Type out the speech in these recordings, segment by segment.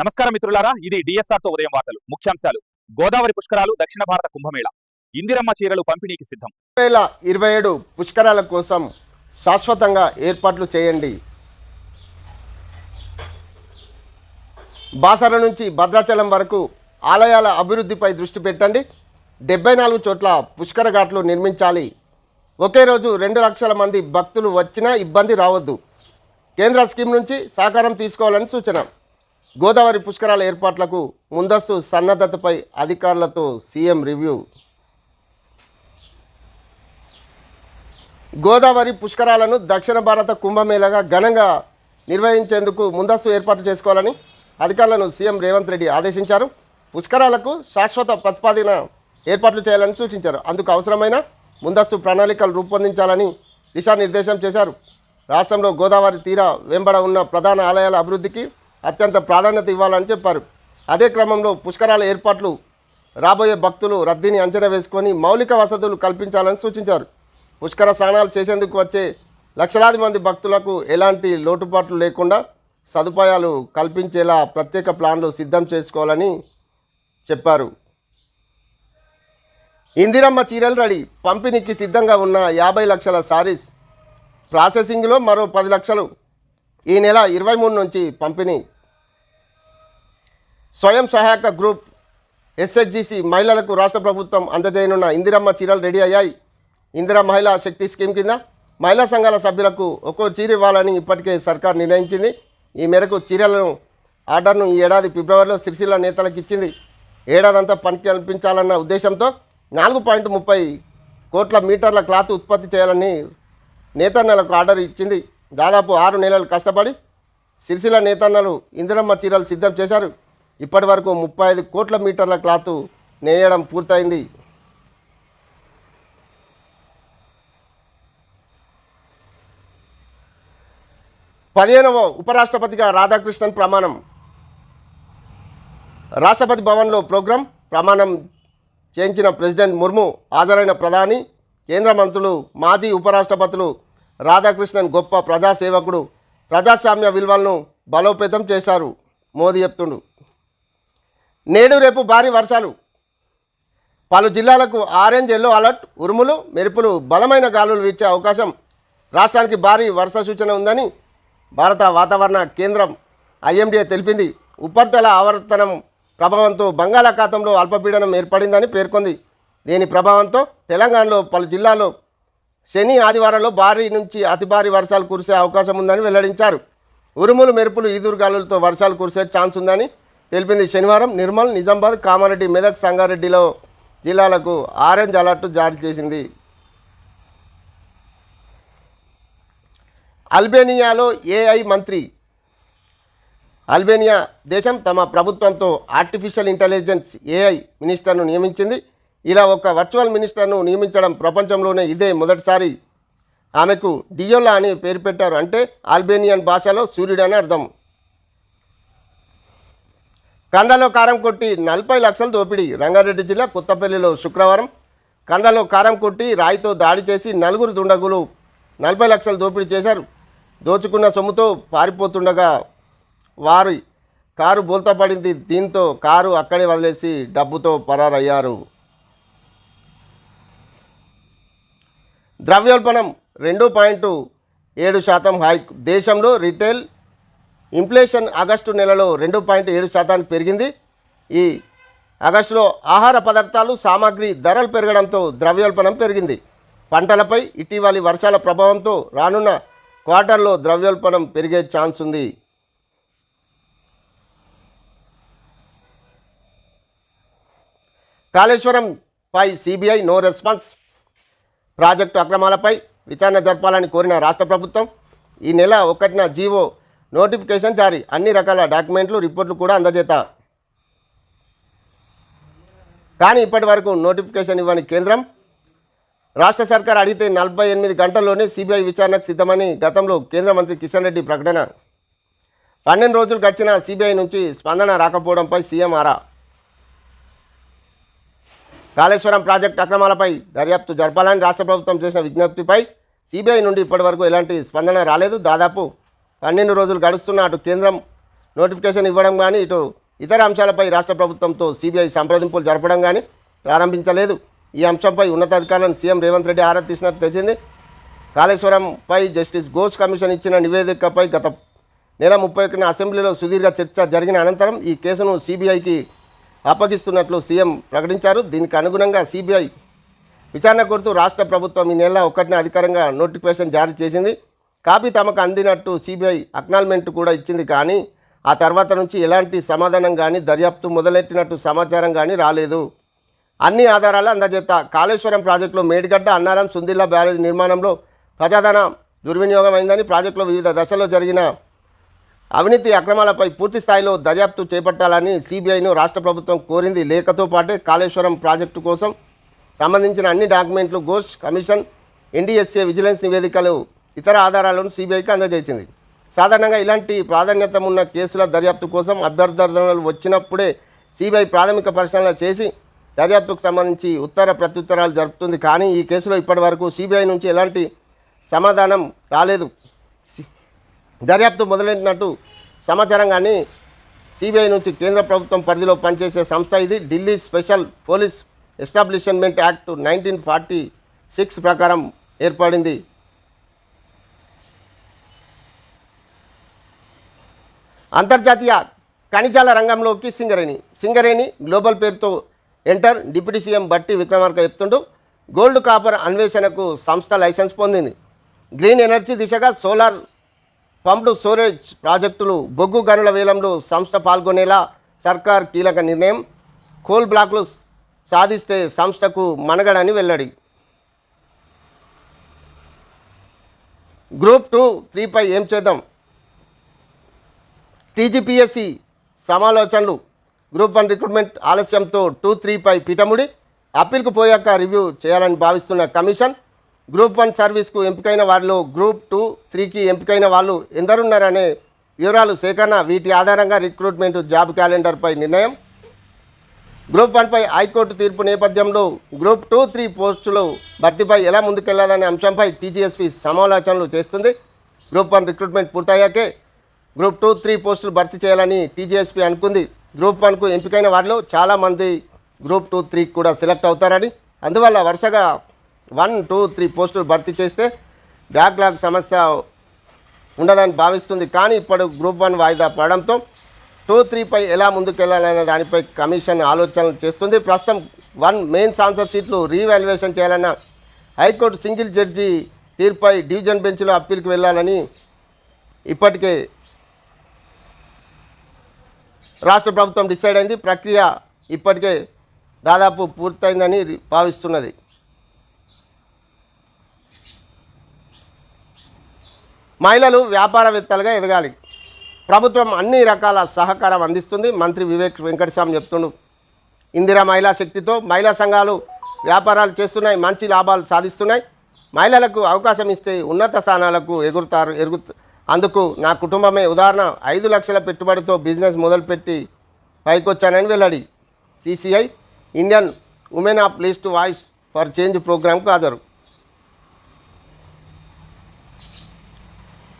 నమస్కారం మిత్రులారా ఇది డిఎస్ఆర్తో ఉదయం వార్తలు. ముఖ్యాంశాలు. గోదావరి పుష్కరాలు దక్షిణ భారత కుంభమేళ. ఇందిరమ్మ చీరలు పంపిణీకి సిద్ధం. వేల ఇరవై ఏడు పుష్కరాల కోసం శాశ్వతంగా ఏర్పాట్లు చేయండి. బాసర నుంచి భద్రాచలం వరకు ఆలయాల అభివృద్ధిపై దృష్టి పెట్టండి. డెబ్బై నాలుగు చోట్ల పుష్కర ఘాట్లు నిర్మించాలి. ఒకే రోజు రెండు లక్షల మంది భక్తులు వచ్చినా ఇబ్బంది రావద్దు. కేంద్ర స్కీమ్ నుంచి సహకారం తీసుకోవాలని సూచన. గోదావరి పుష్కరాల ఏర్పాట్లకు ముందస్తు సన్నద్ధతపై అధికారులతో సీఎం రివ్యూ. గోదావరి పుష్కరాలను దక్షిణ భారత కుంభమేళగా ఘనంగా నిర్వహించేందుకు ముందస్తు ఏర్పాట్లు చేసుకోవాలని అధికారులను సీఎం రేవంత్ రెడ్డి ఆదేశించారు. పుష్కరాలకు శాశ్వత ప్రతిపాదన ఏర్పాట్లు చేయాలని సూచించారు. అందుకు అవసరమైన ముందస్తు ప్రణాళికలు రూపొందించాలని దిశానిర్దేశం చేశారు. రాష్ట్రంలో గోదావరి తీర వెంబడ ఉన్న ప్రధాన ఆలయాల అభివృద్ధికి అత్యంత ప్రాధాన్యత ఇవ్వాలని చెప్పారు. అదే క్రమంలో పుష్కరాల ఏర్పాట్లు రాబోయే భక్తులు రద్దీని అంచనా వేసుకొని మౌలిక వసతులు కల్పించాలని సూచించారు. పుష్కర స్నానాలు చేసేందుకు వచ్చే లక్షలాది మంది భక్తులకు ఎలాంటి లోటుపాట్లు లేకుండా సదుపాయాలు కల్పించేలా ప్రత్యేక ప్లాన్లు సిద్ధం చేసుకోవాలని చెప్పారు. ఇందిరమ్మ చీరలు రెడీ పంపిణీకి సిద్ధంగా ఉన్న యాభై లక్షల సారీస్ ప్రాసెసింగ్లో మరో పది లక్షలు ఈ నెల ఇరవై మూడు నుంచి పంపిణీ స్వయం సహాయక గ్రూప్ ఎస్హెచ్జిసి మహిళలకు రాష్ట్ర ప్రభుత్వం అందజేయనున్న ఇందిరమ్మ చీరలు రెడీ అయ్యాయి. ఇందిరా మహిళా శక్తి స్కీమ్ కింద మహిళా సంఘాల సభ్యులకు ఒక్కో చీర ఇవ్వాలని ఇప్పటికే సర్కార్ నిర్ణయించింది. ఈ మేరకు చీరలను ఆర్డర్ను ఈ ఏడాది ఫిబ్రవరిలో సిరిసిల్ల నేతలకు ఇచ్చింది. ఏడాదంతా పని కల్పించాలన్న ఉద్దేశంతో నాలుగు పాయింట్ ముప్పై కోట్ల మీటర్ల క్లాత్ ఉత్పత్తి చేయాలని నేతన్నలకు ఆర్డర్ ఇచ్చింది. దాదాపు ఆరు నెలలు కష్టపడి సిరిసిల్ల నేతన్నలు ఇందిరమ్మ చీరలు సిద్ధం చేశారు. ఇప్పటి వరకు ముప్పై ఐదు కోట్ల మీటర్ల క్లాత్ నేయడం పూర్తయింది. పదిహేనవ ఉపరాష్ట్రపతిగా రాధాకృష్ణన్ ప్రమాణం. రాష్ట్రపతి భవన్లో ప్రోగ్రాం ప్రమాణం చేయించిన ప్రెసిడెంట్ ముర్ము హాజరైన ప్రధాని కేంద్ర మంత్రులు మాజీ ఉపరాష్ట్రపతులు రాధాకృష్ణన్ గొప్ప ప్రజాసేవకుడు ప్రజాస్వామ్య విలువలను బలోపేతం చేశారు. మోదీ చెప్తుండు. నేడు రేపు భారీ వర్షాలు. పలు జిల్లాలకు ఆరెంజ్ ఎల్లో అలర్ట్ ఉరుములు మెరుపులు బలమైన గాలులు వీచే అవకాశం రాష్ట్రానికి భారీ వర్ష సూచన ఉందని భారత వాతావరణ కేంద్రం ఐఎండీఏ తెలిపింది. ఉపరితల ఆవర్తనం ప్రభావంతో బంగాళాఖాతంలో అల్పపీడనం ఏర్పడిందని పేర్కొంది. దీని ప్రభావంతో తెలంగాణలో పలు జిల్లాల్లో శని ఆదివారంలో భారీ నుంచి అతి భారీ వర్షాలు కురిసే అవకాశం ఉందని వెల్లడించారు. ఉరుములు మెరుపులు ఈదురుగాలులతో వర్షాలు కురిసే ఛాన్స్ ఉందని తెలిపింది. శనివారం నిర్మల్ నిజామాబాద్ కామారెడ్డి మెదక్ సంగారెడ్డిలో జిల్లాలకు ఆరెంజ్ అలర్ట్ జారీ చేసింది. అల్బేనియాలో ఏఐ మంత్రి. అల్బేనియా దేశం తమ ప్రభుత్వంతో ఆర్టిఫిషియల్ ఇంటెలిజెన్స్ ఏఐ మినిస్టర్ను నియమించింది. ఇలా ఒక వర్చువల్ మినిస్టర్ను నియమించడం ప్రపంచంలోనే ఇదే మొదటిసారి. ఆమెకు డియోలా అని పేరు పెట్టారు. అంటే ఆల్బేనియన్ భాషలో సూర్యుడు అని అర్థం. కండలో కారం కొట్టి నలభై లక్షల దోపిడీ. రంగారెడ్డి జిల్లా కొత్తపల్లిలో శుక్రవారం కండలో కారం కొట్టి రాయితో దాడి చేసి నలుగురు దుండగులు నలభై లక్షలు దోపిడీ చేశారు. దోచుకున్న సొమ్ముతో పారిపోతుండగా వారి కారు బోల్తా పడింది. దీంతో కారు అక్కడే వదిలేసి డబ్బుతో పరారయ్యారు. ద్రవ్యోల్బణం రెండు పాయింట్ ఏడు శాతం హైక్. దేశంలో రిటైల్ ఇన్ఫ్లేషన్ ఆగస్టు నెలలో రెండు పాయింట్ ఏడు శాతానికి పెరిగింది. ఈ ఆగస్టులో ఆహార పదార్థాలు సామాగ్రి ధరలు పెరగడంతో ద్రవ్యోల్బణం పెరిగింది. పంటలపై ఇటీవలి వర్షాల ప్రభావంతో రానున్న క్వార్టర్లో ద్రవ్యోల్బణం పెరిగే ఛాన్స్ ఉంది. కాళేశ్వరం పై సిబిఐ నో రెస్పాన్స్. ప్రాజెక్టు అక్రమాలపై విచారణ జరపాలని కోరిన రాష్ట్ర ప్రభుత్వం ఈ నెల ఒకటిన జీవో నోటిఫికేషన్ జారీ. అన్ని రకాల డాక్యుమెంట్లు రిపోర్ట్లు కూడా అందజేత. కానీ ఇప్పటి వరకు నోటిఫికేషన్ ఇవ్వని కేంద్రం రాష్ట్ర సర్కార్ అడిగితే నలభై ఎనిమిది గంటల్లోనే సిబిఐ విచారణకు సిద్ధమని గతంలో కేంద్ర మంత్రి కిషన్ రెడ్డి ప్రకటన. పన్నెండు రోజులు గడిచిన సిబిఐ నుంచి స్పందన రాకపోవడంపై సీఎం ఆరా. కాళేశ్వరం ప్రాజెక్టు అక్రమాలపై దర్యాప్తు జరపాలని రాష్ట్ర ప్రభుత్వం చేసిన విజ్ఞప్తిపై సిబిఐ నుండి ఇప్పటివరకు ఎలాంటి స్పందన రాలేదు. దాదాపు పన్నెండు రోజులు గడుస్తున్న అటు కేంద్రం నోటిఫికేషన్ ఇవ్వడం కానీ ఇటు ఇతర అంశాలపై రాష్ట్ర ప్రభుత్వంతో సిబిఐ సంప్రదింపులు జరపడం కానీ ప్రారంభించలేదు. ఈ అంశంపై ఉన్నతాధికారులను సీఎం రేవంత్ రెడ్డి ఆరా తీసినట్టు తెలిసింది. కాళేశ్వరంపై జస్టిస్ ఘోష్ కమిషన్ ఇచ్చిన నివేదికపై గత నెల ముప్పై ఒకటిన అసెంబ్లీలో సుదీర్ఘ చర్చ జరిగిన అనంతరం ఈ కేసును సిబిఐకి అప్పగిస్తున్నట్లు సీఎం ప్రకటించారు. దీనికి అనుగుణంగా సిబిఐ విచారణ కోరుతూ రాష్ట్ర ప్రభుత్వం ఈ నెల ఒకటిన అధికారంగా నోటిఫికేషన్ జారీ చేసింది. కాపీ తమకు అందినట్టు సిబిఐ అక్నాల్మెంట్ కూడా ఇచ్చింది కానీ ఆ తర్వాత నుంచి ఎలాంటి సమాధానం కానీ దర్యాప్తు మొదలెట్టినట్టు సమాచారం కానీ రాలేదు. అన్ని ఆధారాలు అందజేత. కాళేశ్వరం ప్రాజెక్టులో మేడిగడ్డ అన్నారం సుందిల్లా బ్యారేజ్ నిర్మాణంలో ప్రజాధన దుర్వినియోగం అయిందని ప్రాజెక్టులో వివిధ దశల్లో జరిగిన అవినీతి అక్రమాలపై పూర్తి స్థాయిలో దర్యాప్తు చేపట్టాలని సిబిఐను రాష్ట్ర ప్రభుత్వం కోరింది. లేఖతో పాటే కాళేశ్వరం ప్రాజెక్టు కోసం సంబంధించిన అన్ని డాక్యుమెంట్లు ఘోష్ కమిషన్ ఎన్డీఎస్ఏ విజిలెన్స్ నివేదికలు ఇతర ఆధారాలను సిబిఐకి అందజేసింది. సాధారణంగా ఇలాంటి ప్రాధాన్యత ఉన్న కేసుల దర్యాప్తు కోసం అభ్యర్థనలు వచ్చినప్పుడే సిబిఐ ప్రాథమిక పరిశీలన చేసి దర్యాప్తుకు సంబంధించి ఉత్తర ప్రత్యుత్తరాలు జరుపుతుంది. కానీ ఈ కేసులో ఇప్పటివరకు సిబిఐ నుంచి ఎలాంటి సమాధానం రాలేదు. దర్యాప్తు మొదలైనట్టు సమాచారం కానీ సిబిఐ నుంచి కేంద్ర ప్రభుత్వం పరిధిలో పనిచేసే సంస్థ ఇది. Delhi special police establishment act nineteen forty six ప్రకారం ఏర్పడింది. అంతర్జాతీయ ఖనిజాల రంగంలోకి సింగరేణి. సింగరేణి గ్లోబల్ పేరుతో enter deputy CM Bhatti Vikramarka చెప్తుంటూ gold copper అన్వేషణకు సంస్థ లైసెన్స్ పొందింది. గ్రీన్ ఎనర్జీ దిశగా సోలార్ పంప్డ్ స్టోరేజ్ ప్రాజెక్టులు బొగ్గు గనుల వేలంలో సంస్థ పాల్గొనేలా సర్కార్ కీలక నిర్ణయం కోల్ బ్లాక్లు సాధిస్తే సంస్థకు మనగడని వెల్లడి. గ్రూప్ టూ త్రీపై ఏం చేద్దాం? టీజీపీఎస్సి సమాలోచనలు గ్రూప్ వన్ రిక్రూట్మెంట్ ఆలస్యంతో టూ త్రీపై పీఠముడి అప్పీల్కు పోయాక రివ్యూ చేయాలని భావిస్తున్న కమిషన్ గ్రూప్ వన్ సర్వీస్కు ఎంపికైన వారిలో గ్రూప్ టూ త్రీకి ఎంపికైన వాళ్ళు ఎందరున్నారనే వివరాలు సేకరణ వీటి ఆధారంగా రిక్రూట్మెంట్ జాబ్ క్యాలెండర్పై నిర్ణయం. గ్రూప్ వన్పై హైకోర్టు తీర్పు నేపథ్యంలో గ్రూప్ టూ త్రీ పోస్టులు భర్తీపై ఎలా ముందుకెళ్ళాలనే అంశంపై టీజీఎస్పీ సమాలోచనలు చేస్తుంది. గ్రూప్ వన్ రిక్రూట్మెంట్ పూర్తయ్యాకే గ్రూప్ టూ త్రీ పోస్టులు భర్తీ చేయాలని టీజీఎస్పీ అనుకుంది. గ్రూప్ వన్కు ఎంపికైన వారిలో చాలామంది గ్రూప్ టూ త్రీకి కూడా సెలెక్ట్ అవుతారని. అందువల్ల వరుసగా వన్ టూ త్రీ పోస్టులు భర్తీ చేస్తే బ్యాక్లాగ్ సమస్య ఉండదని భావిస్తుంది. కానీ ఇప్పుడు గ్రూప్ వన్ వాయిదా పడడంతో టూ త్రీపై ఎలా ముందుకెళ్ళాలనే దానిపై కమిషన్ ఆలోచనలు చేస్తుంది. ప్రస్తుతం వన్ మెయిన్ సాన్సర్ షీట్లు రీవాల్యుయేషన్ చేయాలన్న హైకోర్టు సింగిల్ జడ్జి తీర్పై డివిజన్ బెంచ్లో అప్పీల్కి వెళ్ళాలని ఇప్పటికే రాష్ట్ర ప్రభుత్వం డిసైడ్ అయింది. ప్రక్రియ ఇప్పటికే దాదాపు పూర్తయిందని భావిస్తున్నది. మహిళలు వ్యాపారవేత్తలుగా ఎదగాలి. ప్రభుత్వం అన్ని రకాల సహకారం అందిస్తుంది. మంత్రి వివేక్ వెంకటస్వామి చెప్తుండు. ఇందిరా మహిళా శక్తితో మహిళా సంఘాలు వ్యాపారాలు చేస్తున్నాయి. మంచి లాభాలు సాధిస్తున్నాయి. మహిళలకు అవకాశం ఇస్తే ఉన్నత స్థానాలకు ఎగురుతారు ఎగురు అందుకు నా కుటుంబమే ఉదాహరణ ఐదు లక్షల పెట్టుబడితో బిజినెస్ మొదలుపెట్టి పైకొచ్చానని వెల్లడి. CCI Indian women of least voice for change ప్రోగ్రాంకు హాజరు.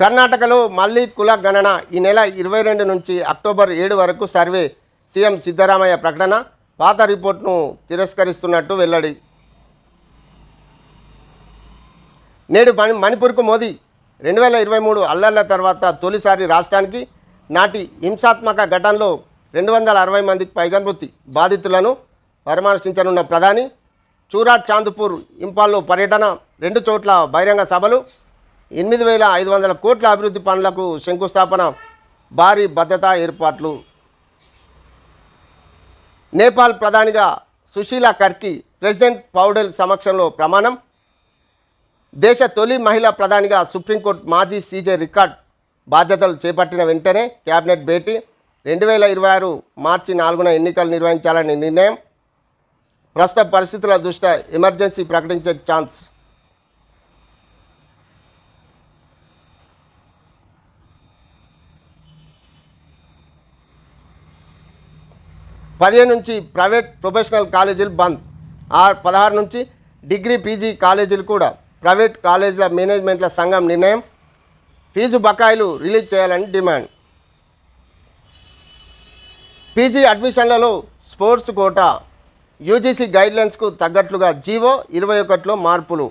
కర్ణాటకలో మళ్ళీ కుల గణన ఈ నెల ఇరవై రెండు నుంచి అక్టోబర్ ఏడు వరకు సర్వే సీఎం సిద్ధరామయ్య ప్రకటన పాత రిపోర్ట్ను తిరస్కరిస్తున్నట్టు వెల్లడి. నేడు మణి మణిపూర్కు మోదీ రెండు వేల ఇరవై మూడు అల్లర్ల తర్వాత తొలిసారి రాష్ట్రానికి నాటి హింసాత్మక ఘటనలో రెండు వందల అరవై మందికి పైగా మృతి బాధితులను పరామర్శించనున్న ప్రధాని చూరాట్ చాందుపూర్ ఇంపాల్లో పర్యటన రెండు చోట్ల బహిరంగ సభలు ఎనిమిది వేల ఐదు వందల కోట్ల అభివృద్ధి పనులకు శంకుస్థాపన భారీ భద్రతా ఏర్పాట్లు. నేపాల్ ప్రధానిగా సుశీలా కర్కి ప్రెసిడెంట్ పౌడెల్ సమక్షంలో ప్రమాణం దేశ తొలి మహిళా ప్రధానిగా సుప్రీంకోర్టు మాజీ సీజే రికార్డ్ బాధ్యతలు చేపట్టిన వెంటనే కేబినెట్ భేటీ. రెండు వేల ఇరవై ఆరు మార్చి నాలుగున ఎన్నికలు నిర్వహించాలని నిర్ణయం. ప్రస్తుత పరిస్థితుల దృష్ట్యా ఎమర్జెన్సీ ప్రకటించే ఛాన్స్. పదిహేను నుంచి ప్రైవేట్ ప్రొఫెషనల్ కాలేజీలు బంద్. ఆ పదహారు నుంచి డిగ్రీ పీజీ కాలేజీలు కూడా ప్రైవేట్ కాలేజీల మేనేజ్మెంట్ల సంఘం నిర్ణయం ఫీజు బకాయిలు రిలీజ్ చేయాలని డిమాండ్. పీజీ అడ్మిషన్లలో స్పోర్ట్స్ కోటా యూజీసీ గైడ్లైన్స్కు తగ్గట్లుగా జీవో ఇరవై ఒకటిలో మార్పులు.